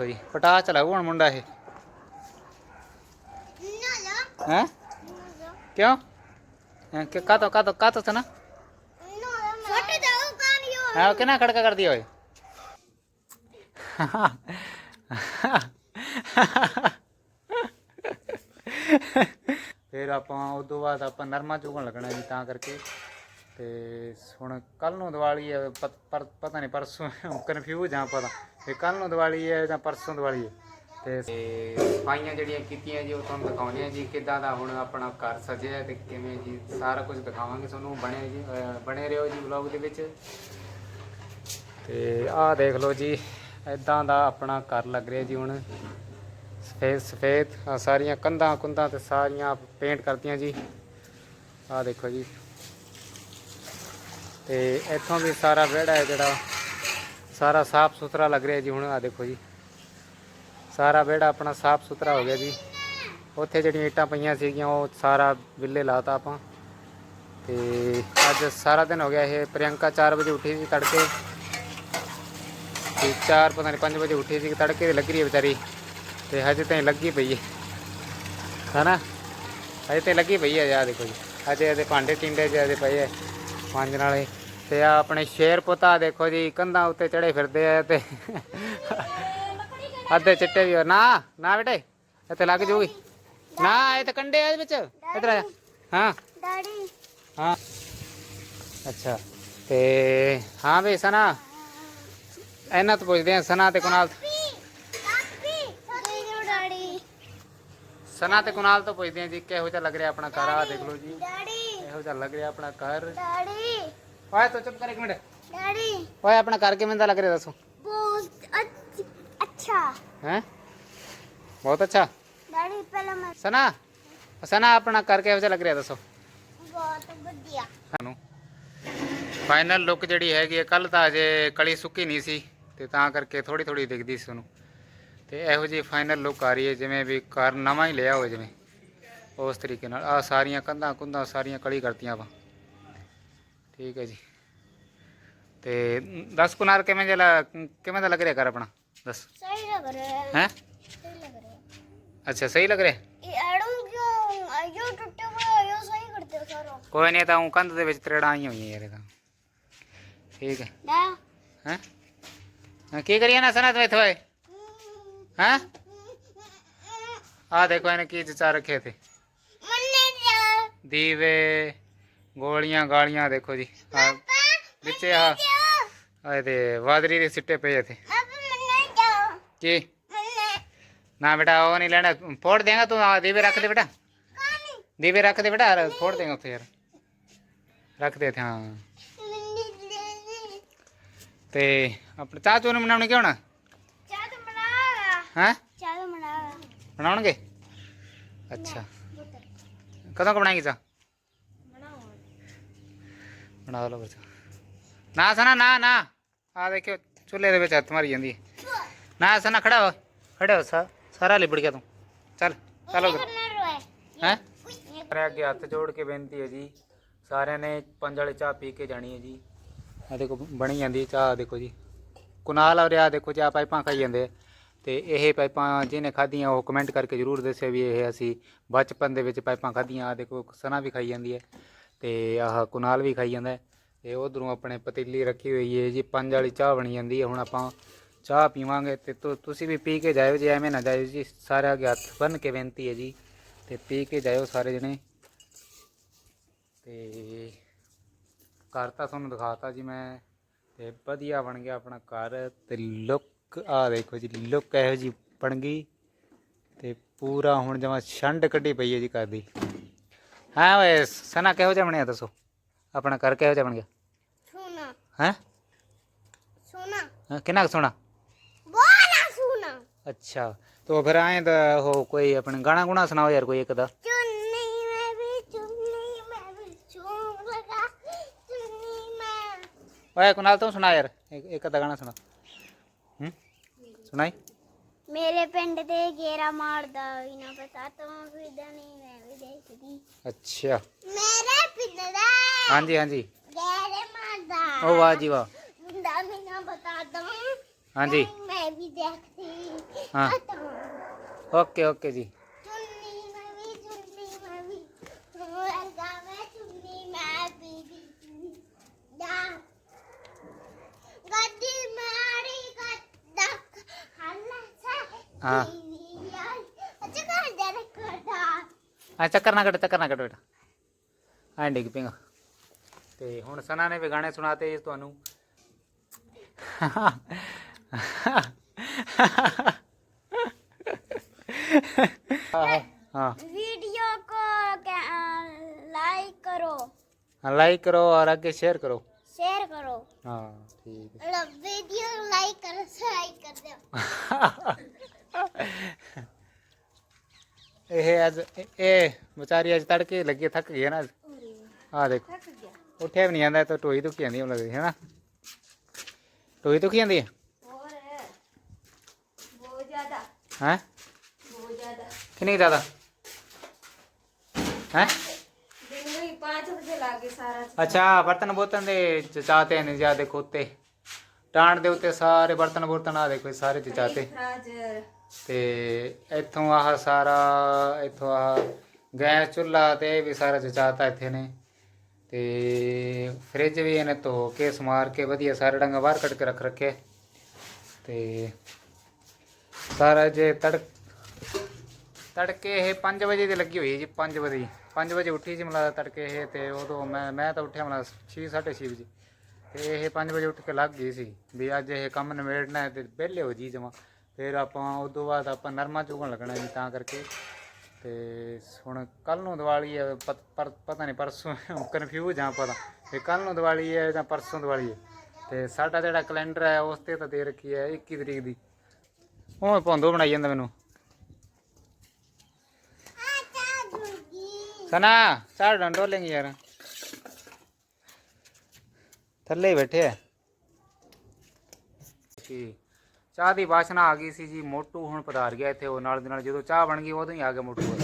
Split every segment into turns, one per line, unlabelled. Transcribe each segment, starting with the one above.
ਦੇਖੋ ਜੀ ਪਟਾ ਚਲਾਉ ਹੁਣ ਮੁੰਡਾ ਇਹ। ਹੈ? ਕਿਉਂ? ਹੈਂ, ਕਿ ਕਾ ਤੋ ਕਾ ਤੋ ਕਾ ਤੋ ਨਾ
ਛੋਟੇ ਜਾਓ ਕਾਨ ਯੋ
ਹਾਂ ਕਿਨਾ ਖੜਕਾ ਕਰਦੀ ਓਏ। ਫਿਰ ਆਪਾਂ ਉਸ ਤੋਂ ਬਾਅਦ ਆਪਾਂ ਨਰਮਾ ਚੁਗਣ ਲੱਗਣਾ ਜੀ ਤਾਂ ਕਰਕੇ। ਤੇ ਹੁਣ ਕੱਲ ਨੂੰ ਦੀਵਾਲੀ ਹੈ ਪਰ ਪਤਾ ਨਹੀਂ ਪਰਸੋਂ ਕਨਫਿਊਜ਼ ਆ ਪਤਾ ਤੇ। ਕੱਲ ਨੂੰ ਦੀਵਾਲੀ ਹੈ ਜਾਂ ਪਰਸੋਂ ਦੀਵਾਲੀ ਹੈ? ਤੇ ਸਫਾਈਆਂ ਜਿਹੜੀਆਂ ਕੀਤੀਆਂ ਜੀ ਉਹ ਤੁਹਾਨੂੰ ਦਿਖਾਉਣੇ ਆ ਜੀ ਕਿੱਦਾਂ ਦਾ ਹੁਣ ਆਪਣਾ ਘਰ ਸਜਿਆ ਹੈ ਤੇ ਕਿਵੇਂ ਜੀ ਸਾਰਾ ਕੁਝ ਦਿਖਾਵਾਂਗੇ ਤੁਹਾਨੂੰ ਬਣੇ ਜੀ ਬਣੇ ਰਹੋ ਜੀ ਵਲੌਗ ਦੇ ਵਿੱਚ। ਤੇ ਆਹ ਦੇਖ ਲਓ ਜੀ ਇਦਾਂ ਦਾ ਆਪਣਾ ਘਰ ਲੱਗ ਰਿਹਾ ਜੀ ਹੁਣ। ਸਫੇਦ ਸਫੇਦ ਸਾਰੀਆਂ ਕੰਧਾਂ ਕੁੰਧਾਂ ਤੇ ਸਾਰੀਆਂ ਪੇਂਟ ਕਰਤੀਆਂ ਜੀ। ਆਹ ਦੇਖੋ ਜੀ ਤੇ ਇੱਥੋਂ ਵੀ ਸਾਰਾ ਵਿਹੜਾ ਹੈ ਜਿਹੜਾ। ਸਾਰਾ ਸਾਫ਼ ਸੁਥਰਾ ਲੱਗ ਰਿਹਾ ਜੀ ਹੁਣ, ਆਹ ਦੇਖੋ ਜੀ। ਸਾਰਾ ਵਿਹੜਾ ਆਪਣਾ ਸਾਫ਼ ਸੁਥਰਾ ਹੋ ਗਿਆ ਜੀ। ਉੱਥੇ ਜਿਹੜੀਆਂ ਇੱਟਾਂ ਪਈਆਂ ਸੀਗੀਆਂ, ਉਹ ਸਾਰਾ ਵਿਲੇ ਲਾਤਾ ਆਪਾਂ। ਤੇ ਅੱਜ ਸਾਰਾ ਦਿਨ ਹੋ ਗਿਆ ਇਹ ਪ੍ਰਿਯੰਕਾ 4 ਵਜੇ ਉੱਠੀ ਸੀ ਤੜਕੇ। ਤੇ 4 ਪਤਾ ਨਹੀਂ 5 ਵਜੇ ਉੱਠੀ ਸੀ, ਤੜਕੇ ਤੇ ਲੱਗ ਰਹੀ ਹੈ ਵਿਚਾਰੀ। ਤੇ ਹਜੇ ਤਾਂ ਲੱਗੀ ਪਈ ਹੈ ਹਨਾ? ਹਜੇ ਤੇ ਲੱਗੀ ਪਈ ਹੈ ਯਾ ਦੇਖੋ ਜੀ। ਅਜੇ ਇਹਦੇ ਭਾਂਡੇ ਟਿੰਡੇ ਜਿਹੇ ਪਏ ਹੈ ਪੰਜ ਨਾਲੇ ਤੇ ਆ ਆਪਣੇ ਸ਼ੇਰ ਪੁੱਤਾ ਦੇਖੋ ਜੀ ਕੰਧਾਂ ਉੱਤੇ ਚੜੇ ਫਿਰਦੇ ਆ ਤੇ ਅੱਧੇ ਚਿੱਟੇ ਵੀ ਹੋ ਨਾ ਨਾ ਬੇਟੇ ਇੱਥੇ ਲੱਗ ਜੂਗੀ। ਨਾ ਇਹ ਤਾਂ ਕੰਡੇ ਆ ਇਹਦੇ ਵਿੱਚ। ਇਧਰ ਆ ਜਾ। ਹਾਂ।
ਡੈਡੀ।
ਹਾਂ। ਅੱਛਾ ਤੇ ਹਾਂ ਵੇ ਸਨਾ। ਇਹਨਾਂ ਤੋਂ ਪੁੱਛਦੇ ਆ ਸਨਾ ਤੇ ਕੁਨਾਲ
ਕਾਪੀ ਦੇ ਦਿਓ ਡੈਡੀ।
ਸਨਾ ਤੇ ਕੁਨਾਲ ਤੋਂ ਪੁੱਛਦੇ ਆ ਜੀ ਕਿਹੋ ਜਿਹਾ ਲੱਗ ਰਿਹਾ ਆਪਣਾ ਘਰ? ਆ ਦੇਖ ਲਓ ਜੀ।
ਡੈਡੀ।
ਇਹੋ ਜਿਹਾ ਲੱਗ ਰਿਹਾ ਆਪਣਾ ਘਰ?
ਡੈਡੀ।
ਓਏ ਤੂੰ ਚੁੱਪ ਕਰ ਇੱਕ ਮਿੰਟ।
ਡੈਡੀ।
ਓਏ ਆਪਣਾ ਘਰ ਕਿਵੇਂ ਦਾ ਲੱਗ ਰਿਹਾ ਦੱਸੋ?
ਬਹੁਤ ਅੱਛ- ਅੱਛਾ।
ਹੈ? ਬਹੁਤ ਅੱਛਾ?
ਡੈਡੀ ਪਹਿਲਾਂ ਮੈਂ
ਸਨਾ ਸਨਾ ਆਪਣਾ ਘਰ ਕਿਹੋ ਜਿਹਾ ਲੱਗ ਰਿਹਾ ਦੱਸੋ?
ਬਹੁਤ ਵਧੀਆ।
ਸਾਨੂੰ। ਫਾਈਨਲ ਲੁੱਕ ਜਿਹੜੀ ਹੈਗੀ ਹੈ ਕੱਲ ਤਾਂ ਅਜੇ ਕਲੀ ਸੁੱਕੀ ਨਹੀਂ ਸੀ ਤੇ ਤਾਂ ਕਰਕੇ ਥੋੜੀ ਥੋੜੀ ਦਿਖਦੀ ਸੀ ਉਹਨੂੰ। ਤੇ ਇਹੋ ਜਿਹੀ ਫਾਈਨਲ ਲੁੱਕ ਆ ਰਹੀ ਹੈ ਜਿਵੇਂ ਵੀ ਘਰ ਨਵਾਂ ਹੀ ਲਿਆ ਹੋਵੇ ਜਿਵੇਂ। ਉਸ ਤਰੀਕੇ ਨਾਲ। ਆ ਸਾਰੀਆਂ ਕੰਧਾਂ ਕੁੰਧਾਂ ਸਾਰੀਆਂ ਕਲੀ ਕਰਤੀਆਂ ਆਪਾਂ ਠੀਕ ਹੈ ਜੀ। ਤੇ 10 ਕੁਨਾਰ ਕਿਵੇਂ ਜਿਹਾ ਲ- ਕਿਵੇਂ ਦਾ ਲੱਗ ਰਿਹਾ ਘਰ ਆਪਣਾ? ਦੱਸ।
ਸਹੀ ਲੱਗ ਰਿਹਾ। ਹੈ?
ਹੈ
ਸਹੀ ਲੱਗ ਰਿਹਾ। ਹੈ
ਅੱਛਾ ਸਹੀ ਲੱਗ ਰਿਹਾ?
ਐਡਮ ਕਿਉਂ? ਇਹ ਟੁੱਟੇ ਹੋਏ ਇਹ ਸਹੀ ਕਰਦੇ ਹੋ ਸਾਰਾ।
ਕੋਈ ਨਹੀਂ ਤਾਂ ਉਹ ਕੰਧ ਦੇ ਵਿੱਚ ਤਰੇੜਾਂ ਆਈਆਂ ਹੋਈਆਂ ਯਾਰ ਇਹ ਤਾਂ। ਠੀਕ ਹੈ। ਹੈ? ਹਾਂ ਕੀ ਕਰੀਏ ਨਾ ਸਨਾ ਤੂੰ ਇੱਥੇ ਓਏ? ਹੈ? ਆ ਦੇਖੋ ਇਹਨੇ ਕੀ ਚਚਾ ਰੱਖੇ ਥੇ
ਮੰਨੇ ਜਾ
ਦੀਵੇ। ਗੋਲੀਆਂ ਗਾਲੀਆਂ ਦੇਖੋ ਜੀ। ਆ ਵਿੱਚੇ ਆ ਆ ਇਹਦੇ ਵਾਦਰੀ ਦੇ ਸਿੱਟੇ ਪਏ ਇੱਥੇ। ਕੀ? ਨਾ ਬੇਟਾ ਉਹ ਨਹੀਂ ਲੈਣਾ। ਫੋੜ ਦੇਗਾ ਤੂੰ ਆ ਦੀਵੇ ਰੱਖ ਦੇ ਬੇਟਾ। ਦੀਵੇ ਰੱਖ ਦੇ ਬੇਟਾ ਫੋੜ ਦੇਗਾ ਉੱਥੇ ਯਾਰ। ਰੱਖ ਦੇ ਇੱਥੇ ਹਾਂ। ਤੇ ਆਪਣੇ ਚਾਹ ਚੂਹ ਨੂੰ ਬਣਾਉਣੀ ਕਿਉਂ ਨਾ
ਚਾਹ ਤਾਂ ਬਣਾ
ਹੈ?
ਚਾਹ ਤਾਂ ਬਣਾ
ਬਣਾਉਣਗੇ? ਅੱਛਾ। ਕਦੋਂ ਕੁ ਬਣਾਏਗੀ ਚਾਹ? ਬਣਾ ਲਓ ਨਾ ਸਨਾ, ਨਾ ਨਾ। ਆ ਦੇਖਿਓ, ਚੁੱਲ੍ਹੇ ਦੇ ਵਿੱਚ ਹੱਥ ਮਾਰੀ ਜਾਂਦੀ ਹੈ ਨਾ ਸਨਾ, ਖੜਾ ਹੋ ਖੜਾ ਹੋ, ਸਾ, ਸਾਰਾ ਲਿਬੜ ਗਿਆ ਤੂੰ। ਚੱਲ ਚੱਲ ਉਧਰ।
ਕਰਨਾ
ਹੈ? ਮੇਰੇ ਅੱਗੇ ਹੱਥ ਜੋੜ ਕੇ ਬੇਨਤੀ ਹੈ ਜੀ, ਸਾਰਿਆਂ ਨੇ ਪੰਜ ਵਾਲੇ ਚਾਹ ਪੀ ਕੇ ਜਾਣੀ ਹੈ ਜੀ। ਆ ਦੇਖੋ, ਬਣੀ ਜਾਂਦੀ ਹੈ ਚਾਹ ਦੇਖੋ ਜੀ। ਕੁਨਾਲ ਔਰ ਆ ਦੇਖੋ ਜੀ ਆ ਪਾਈਪਾਂ ਖਾਈ ਜਾਂਦੇ ਆ। ਤੇ ਇਹ ਪਾਈਪਾਂ ਜਿਹਨੇ ਖਾਧੀਆਂ, ਉਹ ਕਮੈਂਟ ਕਰਕੇ ਜਰੂਰ ਦੱਸਿਓ ਵੀ ਇਹ ਅਸੀਂ ਬਚਪਨ ਦੇ ਵਿੱਚ ਪਾਈਪਾਂ ਖਾਧੀਆਂ ਆ ਦੇਖੋ, ਸਨਾ ਵੀ ਖਾਈ ਜਾਂਦੀ ਹੈ। ਤੇ ਆਹ ਕੁਨਾਲ ਵੀ ਖਾਈ ਜਾਂਦਾ ਹੈ। ਤੇ ਉਧਰੋਂ ਆਪਣੇ ਪਤੀਲੀ ਰੱਖੀ ਹੋਈ ਹੈ ਜੀ, ਪੰਜ ਵਾਲੀ ਚਾਹ ਬਣੀ ਜਾਂਦੀ ਹੈ। ਹੁਣ ਆਪਾਂ ਚਾਹ ਪੀਵਾਂਗੇ ਤੇ ਤੁਸੀਂ ਵੀ ਪੀ ਕੇ ਜਾਇਓ ਜੀ, ਐਵੇਂ ਨਾ ਜਾਇਓ ਜੀ। ਸਾਰੇ ਅੱਗੇ ਹੱਥ ਬੰਨ ਕੇ ਬੇਨਤੀ ਹੈ ਜੀ, ਤੇ ਪੀ ਕੇ ਜਾਇਓ ਸਾਰੇ ਜਣੇ। ਤੇ ਘਰ ਤਾਂ ਤੁਹਾਨੂੰ ਦਿਖਾਤਾ ਜੀ ਮੈਂ, ਤੇ ਵਧੀਆ ਬਣ ਗਿਆ ਆਪਣਾ ਘਰ। ਤੇ ਲੁੱਕ ਆ ਦੇਖੋ ਜੀ, ਲੁੱਕ ਇਹੋ ਜੀ ਬਣ ਗਈ। ਤੇ ਪੂਰਾ ਹੁਣ ਜਮਾ ਛੰਡ ਕੱਢੀ ਪਈ ਹੈ ਜੀ ਘਰ ਦੀ। ਹਾਂ ਓਏ ਸਨਾ ਕਿਹੋ ਜਿਹਾ ਬਣਿਆ ਦੱਸੋ? ਆਪਣਾ ਘਰ ਕਿਹੋ ਜਿਹਾ ਬਣ ਗਿਆ?
ਸੁਣਾ
ਹੈ?
ਸੁਣਾ
ਕਿੰਨਾ ਕੁ ਸੋਹਣਾ
ਬੋਲਾ ਸੁਣਾ
ਅੱਛਾ ਤੋ ਫਿਰ ਆਏ ਤਾਂ ਉਹ ਕੋਈ ਆਪਣੇ ਗਾਣਾ ਗੁਣਾ ਸੁਣਾਓ ਯਾਰ ਕੋਈ ਇੱਕ ਦਾ।
ਚੁੰਨੀ ਮੈਂ ਵੀ ਚੁੰਨੀ ਮੈਂ ਵੀ ਚੁੰਨ ਲਗਾ ਚੁੰਨੀ ਮੈਂ।
ਓਏ ਕੁਨਾਲ ਤੂੰ ਸੁਣਾ ਯਾਰ ਇੱਕ ਇੱਕ ਅੱਧਾ ਗਾਣਾ ਸੁਣਾ। ਹੂੰ? ਸੁਣਾਈ?
ਮੇਰੇ ਪਿੰਡ ਤੇ ਗੇਰਾ ਮਾਰਦਾ ਵੀ ਨਾ ਪਤਾ ਤੂੰ ਫਿਰਦਾ ਨਹੀਂ ਮੈਂ ਵੀ ਦੇਖਦੀ
ਅੱਛਾ
ਮੇਰੇ ਪਿੰਡ ਦਾ
ਹਾਂਜੀ ਹਾਂਜੀ
ਗੇਰੇ ਮਾਰਦਾ
ਓ ਵਾਹ ਜੀ ਵਾਹ
ਮੁੰਡਾ ਵੀ ਨਾ ਬਤਾ ਦੂੰ
ਹਾਂਜੀ
ਮੈਂ ਵੀ ਦੇਖਦੀ
ਹਾਂ
ਅਟਾਂ
ਓਕੇ ਓਕੇ ਜੀ
ਚੁੰਨੀ ਮੈਂ ਵੀ ਚੁੰਨੀ ਮੈਂ ਵੀ ਲਗਾ ਮੈਂ ਚੁੰਨੀ ਮੈਂ ਵੀ ਵੀ ਦਾ ਗੱਡੀ ਮਾਰੀ ਗੱਡਾ ਹੱਲਾ ਸਾ
ਹਾਂ।
ਅੱਛਾ ਕਰ ਦੇ ਰੱਖਦਾ
ਆ ਚੱਕਰ ਨਾ ਕੱਟ ਚੱਕਰ ਨਾ ਕੱਟ ਬੇਟਾ ਐਂ ਡਿੱਗ ਪੇਗਾ ਤੇ ਹੁਣ ਸਨਾ ਨੇ ਵੀ ਗਾਣੇ ਸੁਣਾਤੇ ਜੀ ਤੁਹਾਨੂੰ हाँ
वीडियो को लाइक करो
लाइक करो और आगे शेयर करो
शेयर करो
हाँ ठीक है
मतलब वीडियो लाइक करो सब्सक्राइब कर दो
ਇਹ ਅੱਜ ਇਹ ਵਿਚਾਰੀ ਅੱਜ ਤੜਕੇ ਲੱਗੇ ਥੱਕ ਗਏ ਨਾ ਆ ਦੇਖੋ। ਉੱਠਿਆ ਵੀ ਨਹੀਂ ਆਂਦਾ ਤਾਂ ਟੋਈ ਦੁਖੀ ਜਾਂਦੀ ਹੁਣ ਲੱਗਦੀ ਹੈ ਨਾ ਟੋਈ ਦੁਖੀ ਜਾਂਦੀ ਹੈ?
ਹੋਰ ਬਹੁਤ ਜ਼ਿਆਦਾ।
ਹੈ?
ਬਹੁਤ ਜ਼ਿਆਦਾ।
ਕਿੰਨੀ ਜ਼ਿਆਦਾ? ਹੈ?
ਦਿਨ ਵਿੱਚ 5 ਵਜੇ ਲੱਗੇ ਸਾਰਾ
ਅੱਛਾ ਬਰਤਨ ਬੋਤਨ ਦੇ ਚਾਹਤੇ ਨੇ ਜਿਆਦੇ ਖੋਤੇ ਟਾਂਡ ਦੇ ਉੱਤੇ ਸਾਰੇ ਬਰਤਨ ਬੋਤਨ ਆ ਦੇਖੋ ਸਾਰੇ ਚਾਹਤੇ
ਫਰਾਜਰ
ਤੇ ਇੱਥੋਂ ਆਹ ਸਾਰਾ, ਇੱਥੋਂ ਆਹ ਗੈਸ ਚੁੱਲ੍ਹਾ ਤੇ ਇਹ ਵੀ ਸਾਰਾ ਚਚਾਤਾ ਇੱਥੇ ਨੇ। ਤੇ ਫ੍ਰਿਜ ਵੀ ਇਹਨੇ ਧੋ ਕੇ, ਸਮਾਰ ਕੇ ਵਧੀਆ ਸਾਰੇ ਡੰਗਾ ਬਾਹਰ ਕੱਢ ਕੇ ਰੱਖ ਰੱਖੇ ਤੇ ਸਾਰਾ ਜੇ ਤੜਕ ਤੜਕੇ ਇਹ 5 ਵਜੇ ਦੀ ਲੱਗੀ ਹੋਈ ਜੀ 5 ਵਜੇ 5 ਵਜੇ ਉੱਠੀ ਸੀ ਮਲਾ ਤੜਕੇ ਇਹ ਤੇ ਉਦੋਂ ਮੈਂ ਮੈਂ ਤਾਂ ਉੱਠਿਆ ਮਲਾ 6 6:30 ਵਜੇ। ਤੇ ਇਹ 5 ਵਜੇ ਉੱਠ ਕੇ ਲੱਗ ਗਈ ਸੀ ਵੀ ਅੱਜ ਇਹ ਕੰਮ ਨਿਬੇੜਨਾ ਹੈ ਤੇ ਵਿਹਲੇ ਹੋ ਜੀ ਜਮਾ। ਫਿਰ ਆਪਾਂ ਉਸ ਤੋਂ ਬਾਅਦ ਆਪਾਂ ਨਰਮਾ ਚੁਗਣ ਲੱਗਣਾ ਜੀ ਤਾਂ ਕਰਕੇ। ਤੇ ਹੁਣ ਕੱਲ ਨੂੰ ਦੀਵਾਲੀ ਹੈ ਪਰ, ਪਤਾ ਨਹੀਂ ਪਰਸੋਂ ਕਨਫਿਊਜ਼ ਹਾਂ ਪਤਾ ਤੇ। ਕੱਲ ਨੂੰ ਦੀਵਾਲੀ ਹੈ ਜਾਂ ਪਰਸੋਂ ਦੀਵਾਲੀ ਹੈ ਤੇ ਸਾਡਾ ਜਿਹੜਾ ਕੈਲੰਡਰ ਹੈ ਉਸ ਤੇ ਤਾਂ ਦੇ ਰੱਖੀ ਹੈ 21 ਤਰੀਕ ਦੀ। ਉਹ ਭੌਂਦੋ ਬਣਾਈ ਜਾਂਦਾ ਮੈਨੂੰ। ਸਨਾ ਚਾਰ ਡੰਡੋ ਲੈਂਗੇ ਯਾਰ। ਥੱਲੇ ਬੈਠੇ ਹੈ ਠੀਕ। ਚਾਹ ਦੀ ਵਾਸਨਾ ਆ ਗਈ ਸੀ ਜੀ, ਮੋਟੂ ਹੁਣ ਪਧਾਰ ਗਿਆ ਇੱਥੇ ਉਹ ਨਾਲ ਦੇ ਨਾਲ, ਜਦੋਂ ਚਾਹ ਬਣ ਗਈ ਉਦੋਂ ਹੀ ਆ ਗਿਆ ਮੋਟੂ।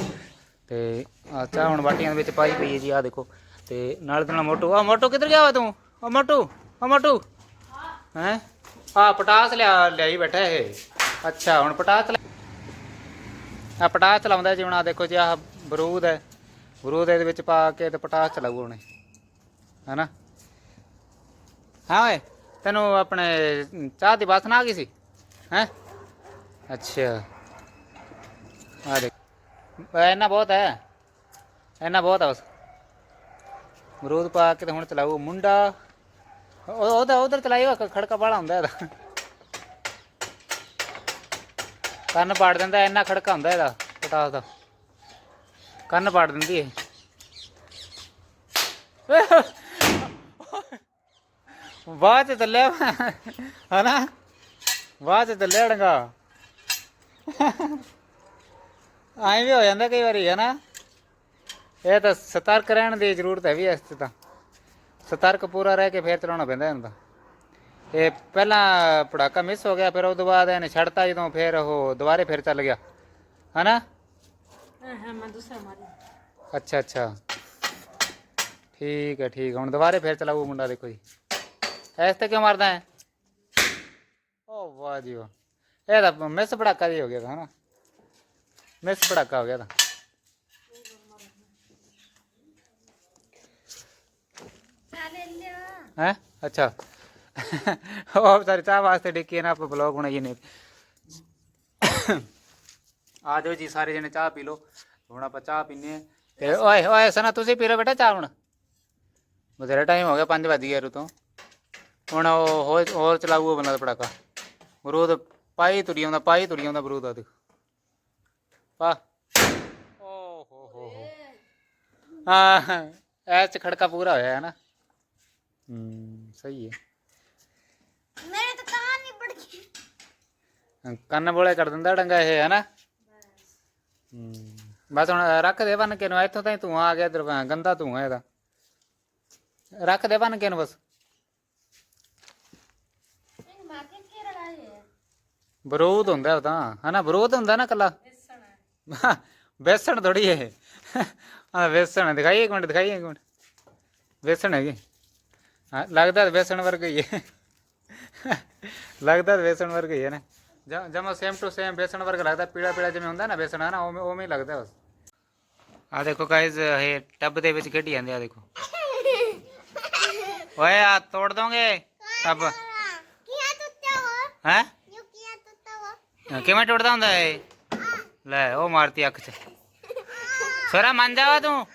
ਤੇ ਆ ਚਾਹ ਹੁਣ ਬਾਟੀਆਂ ਦੇ ਵਿੱਚ ਪਾਈ ਪਈ ਹੈ ਜੀ ਆ ਦੇਖੋ। ਤੇ ਨਾਲ ਦੇ ਨਾਲ ਮੋਟੂ ਆ ਮੋਟੂ ਕਿੱਧਰ ਗਿਆ ਵਾ ਤੂੰ? ਆ ਮੋਟੂ ਆ ਮੋਟੂ। ਹੈ? ਆ ਪਟਾਸ ਲਿਆ, ਲਿਆਈ ਬੈਠਾ ਇਹ। ਅੱਛਾ, ਹੁਣ ਪਟਾਸ ਲਿਆ- ਆ ਪਟਾਸ ਚਲਾਉਂਦਾ ਜੀ ਹੁਣ ਆ ਦੇਖੋ ਜੀ, ਆਹ ਬਰੂਦ ਹੈ। ਬਰੂਦ ਇਹਦੇ ਵਿੱਚ ਪਾ ਕੇ ਤੇ ਪਟਾਸ ਚਲਾਊ ਉਹਨੇ। ਹੈਨਾ? ਹਾਂ ਓਏ, ਤੈਨੂੰ ਆਪਣੇ ਚਾਹ ਦੀ ਵਾਸਨਾ ਆ ਗਈ ਸੀ? ਹੈ? ਅੱਛਾ। ਆ ਦੇਖ। ਇੰਨਾ ਬਹੁਤ ਹੈ। ਇੰਨਾ ਬਹੁਤ ਹੈ ਬਸ। ਬਰੂਦ ਪਾ ਕੇ ਤੇ ਹੁਣ ਚਲਾਊ ਮੁੰਡਾ, ਉਹ ਉਹਦਾ ਉਧਰ ਚਲਾਈਓ ਖੜਕਾ ਬਾਲਾ ਹੁੰਦਾ ਇਹਦਾ। ਕੰਨ ਪਾੜ ਦਿੰਦਾ, ਇੰਨਾ ਖੜਕਾ ਹੁੰਦਾ ਇਹਦਾ, ਪਟਾਸ ਦਾ। ਕੰਨ ਪਾੜ ਦਿੰਦੀ ਹੈ ਬਾਅਦ ਚ ਚੱਲਿਆ ਹਨਾ? ਵਾਜਦਾ ਲੈਣਗਾ ਆਏ ਵੀ ਹੋ ਜਾਂਦਾ ਕਈ ਵਾਰੀ ਹੈ ਨਾ ਇਹ ਤਾਂ ਸਤਰਕ ਰਹਿਣ ਦੀ ਜ਼ਰੂਰਤ ਹੈ ਵੀ ਇਸ ਤੇ ਤਾਂ। ਸਤਰਕ ਪੂਰਾ ਰਹਿ ਕੇ ਫੇਰ ਚਲਾਉਣਾ ਪੈਂਦਾ ਇਹਨੂੰ ਤਾਂ। ਇਹ ਪਹਿਲਾਂ ਪੜਾਕਾ ਮਿਸ ਹੋ ਗਿਆ ਫਿਰ ਉਹ ਤੋਂ ਬਾਅਦ ਇਹਨੇ ਛੱਡਤਾ ਜਦੋਂ ਫੇਰ ਉਹ ਦੁਬਾਰੇ ਫੇਰ ਚੱਲ ਗਿਆ। ਹਨਾ?
ਹਾਂ
ਅੱਛਾ ਅੱਛਾ। ਠੀਕ ਹੈ ਠੀਕ ਹੁਣ ਦੁਬਾਰੇ ਫੇਰ ਚਲਾਊ ਮੁੰਡਾ ਦੇਖੋ ਜੀ। ਐਸ ਤੇ ਕਿਉਂ ਮਾਰਦਾ ਹੈ? ਵਾਹ ਜੀ ਵਾਹ। ਇਹ ਤਾਂ ਮਿਸ ਪੜਾਕਾ ਜੀ ਹੋ ਗਿਆ ਤਾਂ, ਹਨਾ? ਮਿਸ ਪੜਾਕਾ ਹੋ ਗਿਆ ਤਾਂ। ਹੈ? ਅੱਛਾ। ਉਹ ਸਾਰੀ ਚਾਹ ਵਾਸਤੇ ਡਿੱਕੀ ਨਾ, ਆਪਾਂ ਬਲੌਗ ਬਣਾਈਏ ਨੇ ਆ। ਜਾਓ ਜੀ, ਸਾਰੇ ਜਣੇ ਚਾਹ ਪੀ ਲਓ। ਹੁਣ ਆਪਾਂ ਚਾਹ ਪੀਨੇ ਆ। ਤੇ ਓਏ ਓਏ ਸਨਾ, ਤੁਸੀਂ ਪੀ ਲਓ ਬੇਟਾ ਚਾਹ ਹੁਣ। ਬਥੇਰਾ ਟਾਈਮ ਹੋ ਗਿਆ 5 ਵਜ ਗਏ ਰੂ ਤੋਂ ਹੁਣ ਉਹ ਹੋਰ ਹੋਰ ਚਲਾਊ ਉਹ ਬੰਦਾ ਪੜਾਕਾ ਵਿਰੋਧ ਪਾਈ ਤੁਰੀ ਆਉਂਦਾ ਪਾਈ ਤੁਰੀ ਆਉਂਦਾ ਵਿਰੋਧ ਆ ਦੇਖ। ਪਾ। ਓ ਐਸ ਖੜਕਾ ਪੂਰਾ ਹੋਇਆ ਹੈ ਨਾ। ਹੂੰ ਸਹੀ ਹੈ।
ਮੇਰੇ ਤਾਂ ਕਾਨ ਨਹੀਂ ਪੜ
ਕੰਨ ਬੋਲੇ ਕਰ ਦਿੰਦਾ ਡੰਗਾ ਇਹ ਹੈ ਨਾ। ਹੂੰ ਬਸ ਹੁਣ ਰੱਖ ਦੇ ਬਨ ਕੇ ਨੂੰ ਇੱਥੋਂ ਤਾਂ ਤੂੰ ਆ ਗਿਆ ਦਰਵਾ ਗੰਦਾ ਤੂੰ ਹੈ ਇਹਦਾ। ਰੱਖ ਦੇ ਬਨ ਕੇ ਨੂੰ ਬਸ। ਵਿਰੋਧ ਹੁੰਦਾ ਉਹ ਤਾਂ ਹਨਾ? ਵਿਰੋਧ ਹੁੰਦਾ ਨਾ ਕੱਲਾ ਵੇਸਣ ਥੋੜੀ ਇਹ। ਆ ਵੇਸਣ ਦਿਖਾਈਏ ਇੱਕ ਮਿੰਟ ਦਿਖਾਈਏ ਇੱਕ ਮਿੰਟ। ਵੇਸਣ ਹੈਗੇ। ਹਾਂ ਲੱਗਦਾ ਵੇਸਣ ਵਰਗਾ ਹੀ ਹੈ। ਲੱਗਦਾ ਵੇਸਣ ਵਰਗਾ ਹੀ ਹੈ ਨਾ। ਜਮਾ ਸੇਮ ਟੂ ਸੇਮ ਵੇਸਣ ਵਰਗਾ ਲੱਗਦਾ ਪੀੜਾ ਪੀੜਾ ਜਿਵੇਂ ਹੁੰਦਾ ਨਾ ਵੇਸਣ ਹਨਾ? ਉਵੇਂ ਉਹ ਹੀ ਲੱਗਦਾ ਉਸ ਆ ਦੇਖੋ ਗਾਇਜ਼ ਇਹ ਟੱਬ ਦੇ ਵਿੱਚ ਖੇਡੀ ਜਾਂਦੇ ਆ ਦੇਖੋ। ਓਏ ਆ ਤੋੜ ਦੋਗੇ? ਟੱਬ।
ਕੀ ਆ ਤੁੱਤੇ ਹੋ ਹੈ?
ਕਿਵੇਂ ਟੁੱਟਦਾ ਹੁੰਦਾ ਇਹ? ਲੈ ਉਹ ਮਾਰਤੀ ਅੱਖ 'ਚ ਸੋਰਾ ਮੰਨ ਜਾਵਾ ਤੂੰ?